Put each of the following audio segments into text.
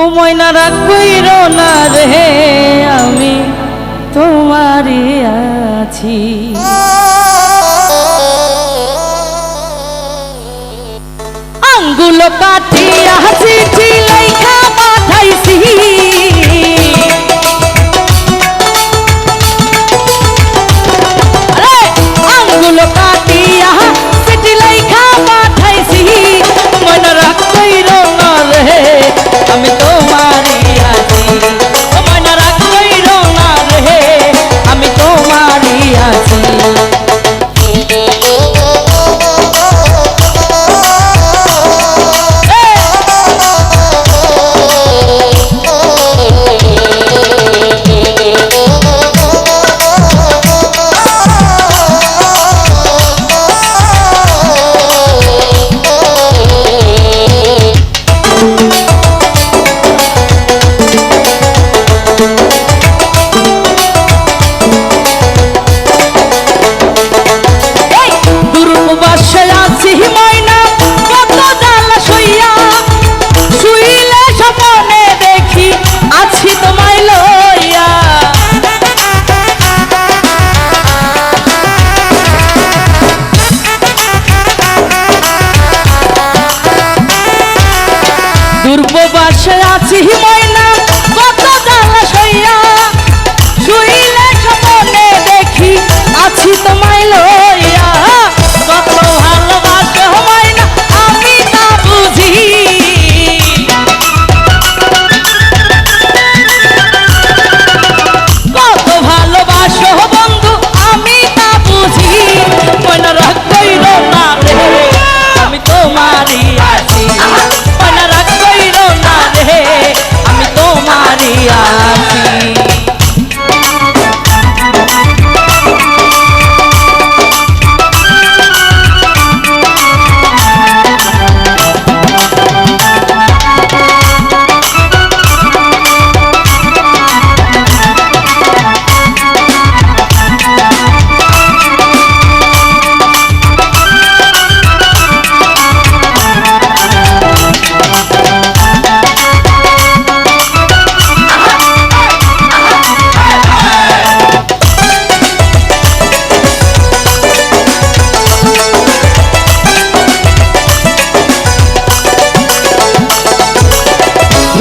ও ময়না রাখইর না রে আমি তোমারই আছি। আঙ্গুল কাটিয়া চিঠি লেখা পাঠাইছি। দুর্বাসে আছি ময়না কত জ্বালা সইয়া। শুইলে স্বপনে দেখি আছি তোমায় লইয়া।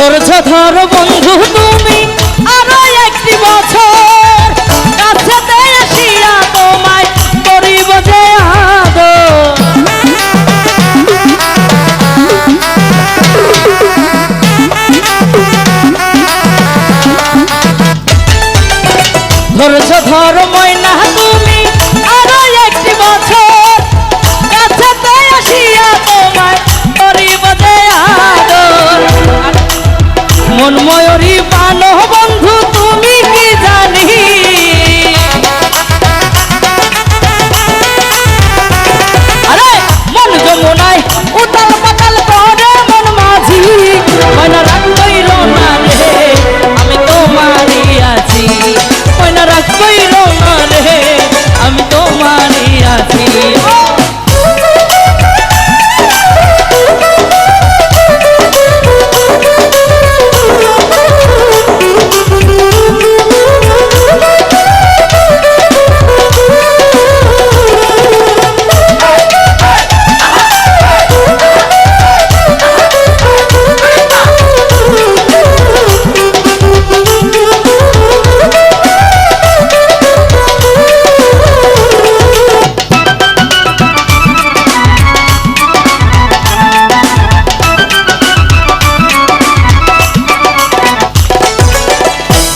ধৈর্য ধরো বন্ধু তুমি, আরও একটি বছর। কাছেতে আসিয়া তোমায় করিব যে ধৈর্য ধরো ময়না তুমি, আরও একটি বছর। কাছেতে আসিয়া তোমায় করিব মন ময়ূরী বানো বন্ধু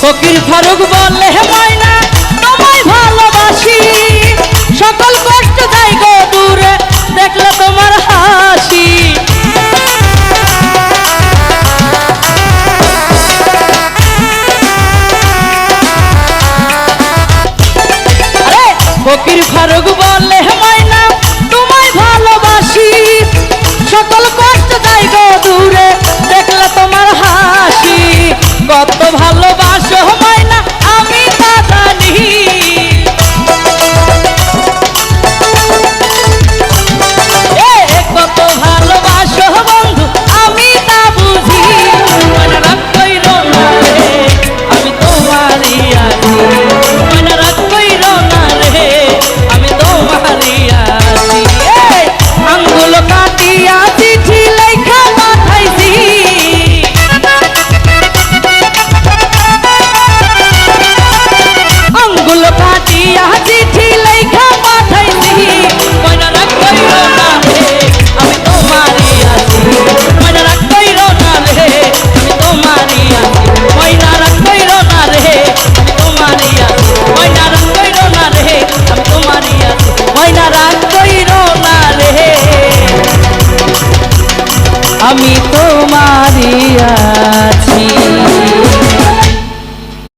ফকির ফারুক বলে ময়না, তোমায় ভালোবাসি। সকল কষ্ট যাই গো দূরে, দেখলে তোমার হাসি। ফকির ফারুক বলে ময়না, তোমায় ভালোবাসি। সকল কষ্ট যাই গো দূরে, দেখলে তোমার হাসি। কত ভালো